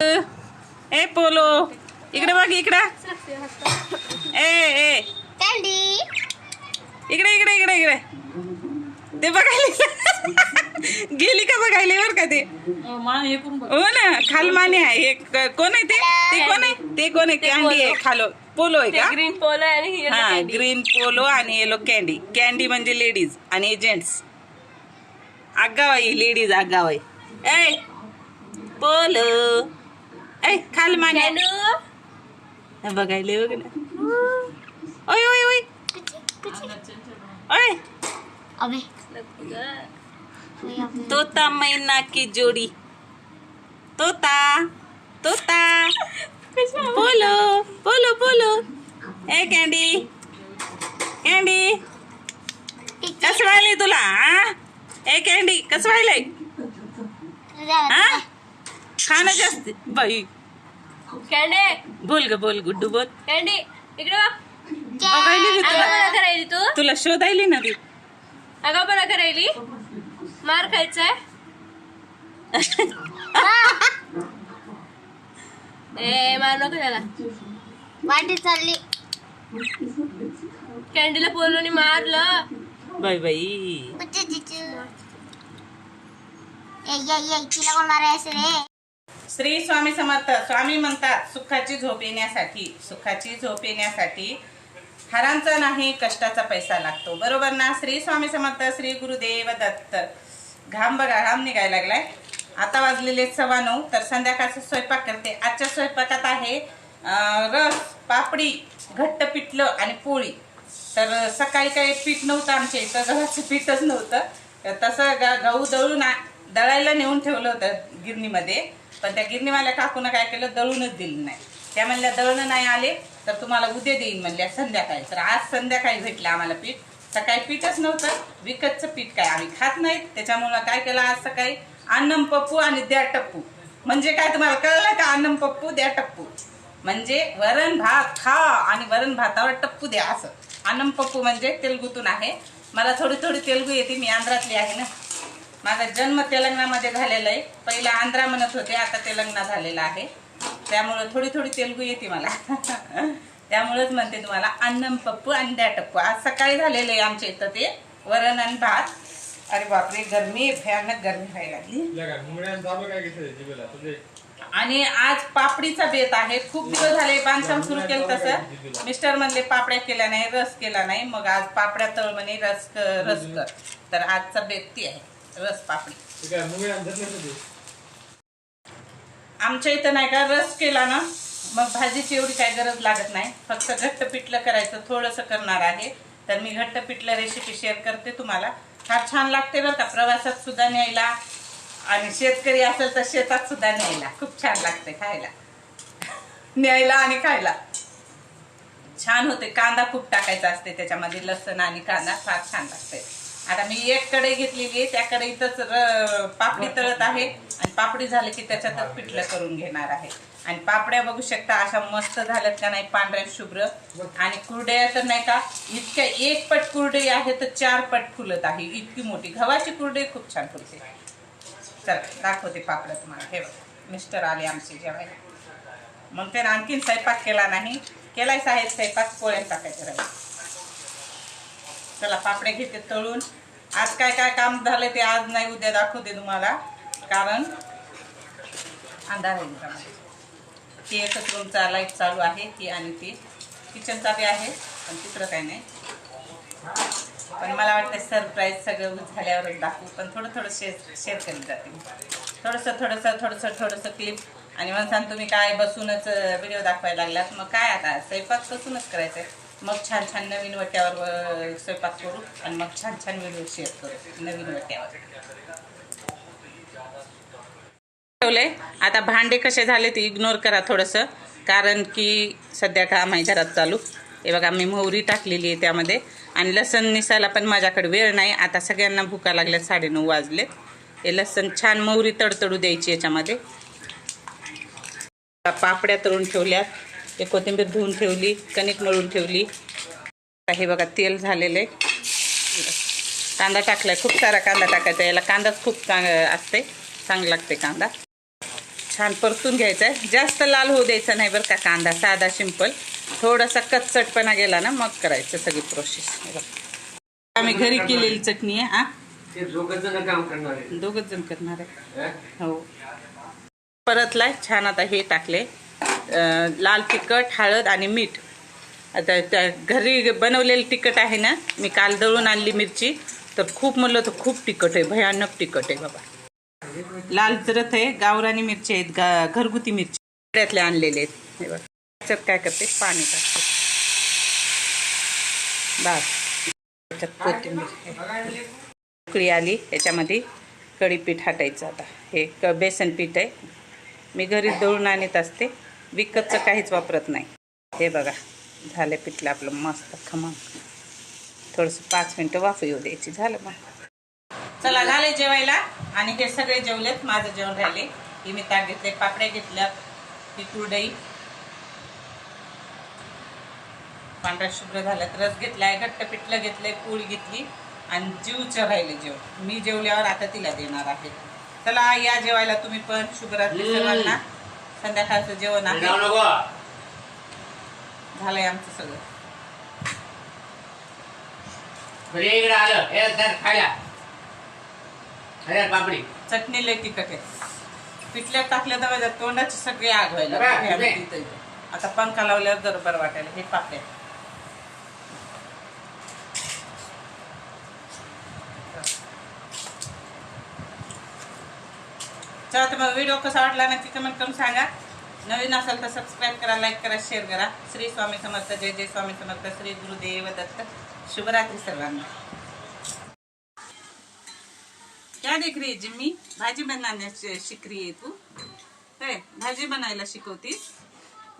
ए polo इकडे बघ इकडे. ए ए. इकडे इकडे इकडे इकडे. ते बघायला गेली का बघायला? बरं का ते? हो ना खालमाने आहे. हे क- कोण आहे ते? ते कोण आहे? ते कोण आहे? कॅन्डी आहे खालो. पोलो आहे का? ग्रीन पोलो आणि ही हा ग्रीन पोलो आणि येलो कॅन्डी कॅन्डी म्हणजे लेडीज आणि जेंट्स आगाव आहे लेडीज आगाव आहे ए पोलो. ए खालमाने कॅन्डू बघायला बघ ना ओय ओय ओय. ओय. अबे. तोता मैना की जोडी. तोता तोता. पोलो पोलो पोलो ए कॅन्डी कॅन्डी कसं व्हायलंय तुला हा ए कॅन्डी कसं व्हायलंय हा खाणं जास्त बाई. कॅन्डे बोल ग बोल गुड्डू बोल. कॅन्डी इकडे बघ. बघायली तुला. करायली तू? तुला शोधायली ना ती. आगापणा करायली मार खायचाय. ए मार नको त्याला. वाटी चालली. कॅन्डीला पोलोनी मारलं. बाई बाई. ए ये ये तिला कोण मारायचं रे? श्री स्वामी समर्थ स्वामी म्हणतात सुखाची झोप येण्यासाठी सुखाची झोप येण्यासाठी हारांचा नाही कष्टाचा पैसा लागतो. बरोबर ना? श्री स्वामी समर्थ श्री गुरुदेव दत्त. घाम बघा घाम निघायला लागलाय. आता वाजलेले सव्वा नऊ तर संध्याकाळचा स्वयंपाक करते. आजच्या स्वयंपाकात आहे रस पापडी घट्ट पिठलं आणि पोळी. तर सकाळी काही पीठ नव्हतं आमच्या इथं गव्हाचं पीठच नव्हतं. तर तसं ग गहू दळून आ- दळायला नेऊन ठेवलं होतं गिरणीमध्ये. पण त्या गिरणीवाल्या काकूनं काय केलं? दळूनच दिलं नाही. त्या म्हणल्या दळणं नाही आले तर तुम्हाला उद्या देईन म्हणल्या संध्याकाळी. तर आज संध्याकाळी भेटलं आम्हाला पीठ. सकाळी पीठच नव्हतं विकतचं पीठ काय आम्ही खात नाहीत. त्याच्यामुळं काय केलं आज सकाळी? अन्नम पप्पू आणि द्या टप्पू. म्हणजे काय तुम्हाला कळलं का? अन्नम पप्पू द्या टप्पू. म्हणजे वरण भात खा आणि वरण भातावर टप्पू द्या असं. अन्नम पप्पू म्हणजे तेलगूतून आहे. मला थोडी थोडी तेलगू येते मी आंध्रातली आहे ना. माझा जन्म तेलंगणामध्ये झालेला आहे. पहिला आंध्रा म्हणत होते आता तेलंगणा झालेला आहे. त्यामुळं थोडी थोडी तेलगू येते मला. त्यामुळेच म्हणते तुम्हाला अन्नम पप्पू आणि द्या टप्पू. आज सकाळी झालेलं आहे आमच्या इथं ते वरण आणि भात. अरे बापरे गरमी भयानक गरमी व्हायला लागली. आणि आज पापडीचा बेत आहे. खूप दिवस झाले बांधकाम सुरू केलं तसं. मिस्टर म्हणले पापड्या केल्या नाही रस केला नाही. मग आज पापड्या तळ म्हणे रस रस कर. तर आजचा बेत ती आहे. रस पापडी. काय आमच्या इथं नाही का रस केला ना मग भाजीची एवढी काही गरज लागत नाही. फक्त घट्ट पिठलं करायचं थोडंसं करणार आहे. तर मी घट्ट पिठलं रेसिपी शेअर करते तुम्हाला. फार छान लागते बरं का प्रवासात सुद्धा न्यायला आणि शेतकरी असेल तर शेतात सुद्धा न्यायला. खूप छान लागते खायला. न्यायला आणि खायला. छान होते. कांदा खूप टाकायचा असते त्याच्यामध्ये लसण आणि कांदा फार छान लागते. आता मी एक कढई घेतलेली आहे. त्या कढईतच पापडी तळत आहे. आणि पापडी झाली की त्याच्यातच पिठलं करून घेणार आहे. आणि पापड्या बघू शकता अशा मस्त झाल्यात का नाही पांढऱ्या शुभ्र. आणि कुरड्या तर नाही का इतक्या एक पट कुरडई आहे तर चार पट फुलत आहे. इतकी मोठी. गव्हाची कुरडई खूप छान फुलते. चला दाखवते पापड्या तुम्हाला. हे बघा मिस्टर आले आमचे जेवायला. मग त्यानं आणखीन स्वयंपाक केला नाही. केलाय आहे स्वयंपाक पोळ्या टाकायचे राहील. चला पापडे घेते तळून. आज काय काय काम झालं ते आज नाही उद्या दाखवते तुम्हाला. कारण अंधार आहे ती एकच रूमचा लाइट चालू आहे ती आणि ती. किचनचा बी आहे पण तिसरं काही नाही. पण मला वाटतं सरप्राईज सगळं झाल्यावरच दाखवू. पण थोडं थोडं शेअर शेअर केली जाते. थोडंसं थोडंसं थोडंसं थोडंसं क्लिप आणि म्हणसान तुम्ही काय बसूनच व्हिडिओ दाखवायला लागलात. मग काय आता? स्वयंपाक बसूनच करायचं आहे मग छान छान नवीन वट्यावर स्वयंपाक करू आणि मग छान छान व्हिडिओ शेअर करू नवीन वट्यावर. ठेवलंय आता भांडे कसे झाले ते इग्नोर करा थोडंसं कारण की सध्या काम आहे घरात चालू. हे बघा मी मोहरी टाकलेली आहे त्यामध्ये. आणि लसण निसायला पण माझ्याकडे वेळ नाही. आता सगळ्यांना भुका लागल्या साडेनऊ वाजले. हे लसण छान मोहरी तडतडू द्यायची याच्यामध्ये. पापड्या तळून ठेवल्यात. हे कोथिंबीर धुवून ठेवली कणिक मळून ठेवली. हे बघा तेल झालेलं आहे. कांदा टाकलाय खूप सारा कांदा टाकायचा याला कांदाच खूप चांग असते चांगला लागते कांदा. छान परतून घ्यायचा आहे जास्त लाल होऊ द्यायचा नाही बरं का कांदा साधा सिंपल. थोडासा कच्चटपणा गेला ना मग करायचं सगळी प्रोसेस आम्ही घरी केलेली चटणी आहे हा? ते दोघं जण काम करणार आहे. दोघच जण करणार आहे. हा? परतलाय. छान आता हे टाकले. लाल तिखट हळद आणि मीठ. आता त्या घरी बनवलेलं तिखट आहे ना मी काल दळून आणली मिरची. तर खूप म्हणलं तर खूप तिखट आहे भयानक तिखट आहे बाबा. लाल जरत आहे गावरानी मिरची आहेत गा घरगुती मिरची त्यातले आणलेले आहेत. हे त्याच्यात काय करते? पाणी टाकते. बस. त्याच्यात कोथिंबीर. उकळी आली याच्यामध्ये कढीपीठ हाटायचं आता. हे क बेसन पीठ आहे. मी घरी दळून आणत असते. विकतचं काहीच वापरत नाही. हे बघा झालं पिठलं आपलं मस्त खमंग. थोडंसं पाच मिनटं वाफ येऊ द्यायची झालं मग. चला झाले जेवायला. आणि हे सगळे जेवलेत माझं जेवण राहिले. हे मी ताट घेतले पापड्या घेतल्या ही कुरडई. पांढऱ्या शुभ्र झाल्यात रस घेतलाय घट्ट पिठलं घेतलंय पोळी घेतली आणि जीवचं राहिले जेवण. मी जेवल्यावर आता तिला देणार आहे. चला या जेवायला तुम्ही पण. शुभरात्री सर्वांना. संध्याकाळचं जेवण आहे. झालंय आमचं सगळं. घरी इकडे आलं. हे धर खायला. अरे पापडी. चटणी लय तिखट आहे. पिठल्या टाकल्या तर तोंडाची सगळी आग व्हायला. आता पंखा लावल्यावर जर बरं वाटायला. हे पापड्या चला तर मग व्हिडिओ कसा वाटला नक्की कमेंट करून सांगा. नवीन असाल तर सबस्क्राईब करा लाईक करा शेअर करा. श्री स्वामी समर्थ जय जय स्वामी समर्थ श्री गुरुदेव दत्त. शुभरात्री सर्वांना. क्या देख रही जिम्मी? भाजी बनवण्याची शिक रही तू? काय भाजी बनायला शिकवतीस?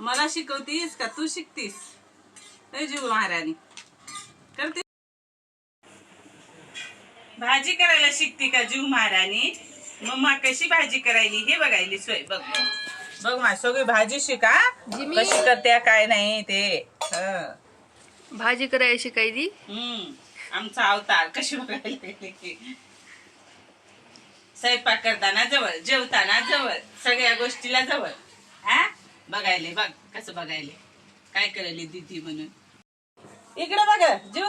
मला शिकवतीस का तू शिकतीस? है जीव महाराणी. करते? भाजी करायला शिकते का जीव महाराणी? मम्मा कशी भाजी करायली? हे बघायली सोय बघ. बघ मा सगळी भाजी शिका. जिमी. कशी करते काय नाही ते. हं. भाजी करायला शिकायली? हम्म. आमचा अवतार कशी बघायला? स्वयंपाक करताना जवळ जेवताना जवळ सगळ्या गोष्टीला जवळ. हा? बघायले बघ कसं बघायले. काय करायले दिदी म्हणून? इकडे बघ जीव